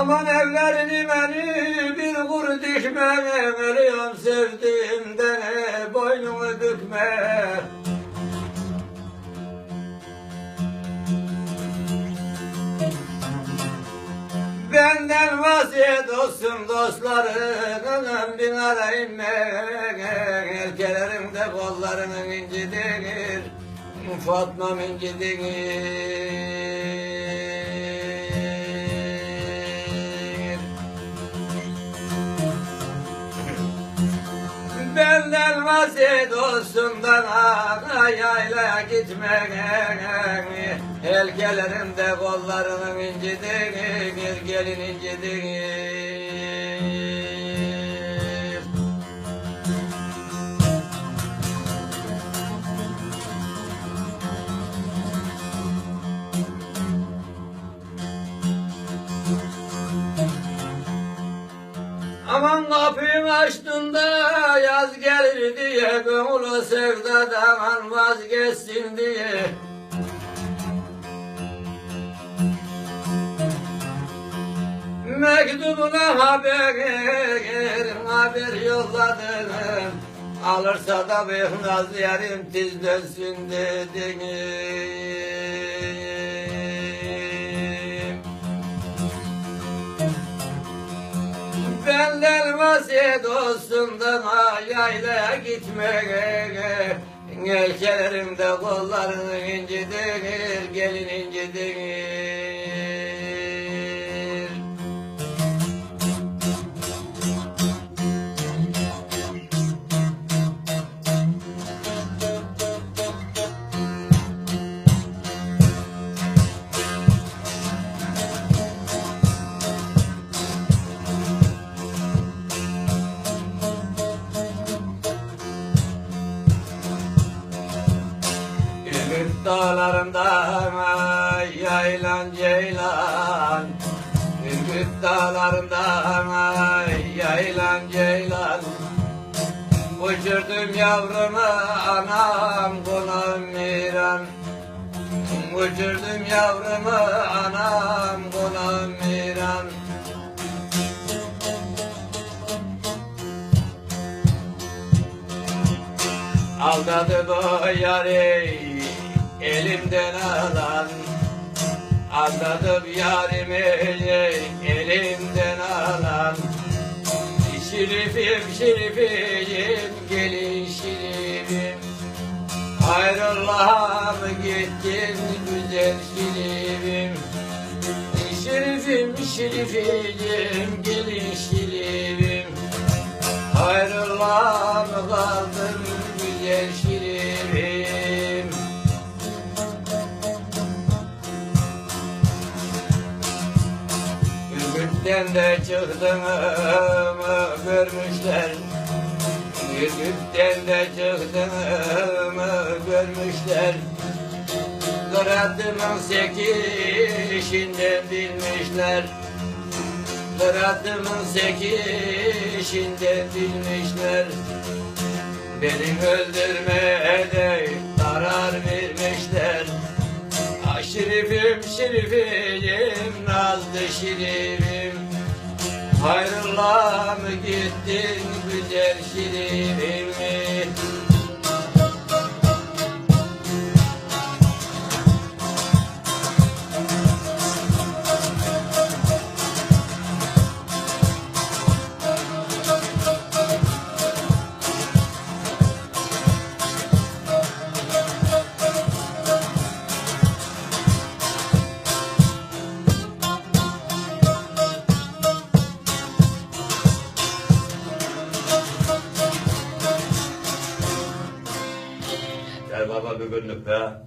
Aman evlerini beni bir kuru dikme Ölüyorum sevdiğimden boynumu bükme Benden vasiyet olsun dostlarının bin arayın Elkelerim de kollarının incidir Fatma'm incidir Benden vasiyet olsun bana yaylaya gitmek Elkelerim de kollarının incidir Gelin incidir Aman kapıyı açtın da yaz gelir diye Gönül sevdadan vazgeçsin diye. Mektubuna haber, haber yolladım. Alırsa da bir naz yarim tiz dönsün dedim Olsun da yaylaya gitmeye. Elkelerimde kolların incidir, gelin incidir Ümit dağlarından ay yaylan ceylan. Ümit dağlarından ay yaylan ceylan. Uçurdum yavrumu anam konağım miran. Uçurdum yavrumu anam konağım miran. Aldadı bu yari elimden alan Aldadım yarimi elimden alan Şerifim şerifim gelin şerifim. Hayrola mı gittin güzel şerifim. Şerifim şerifim gelin şerifim. Hayrola mı kaldın güzel şirin Ürgüpten de çıktığımı görmüşler. Ürgüpten de çıktığımı görmüşler. Kıratımın sekişinden bilmişler. Kıratımın sekişinden bilmişler. Beni öldürmeye de karar vermişler. Ah şerifim şerifim nazlı şerifim Hayrola mı gittin güzel şerifim Allah'a ve gönlüp ve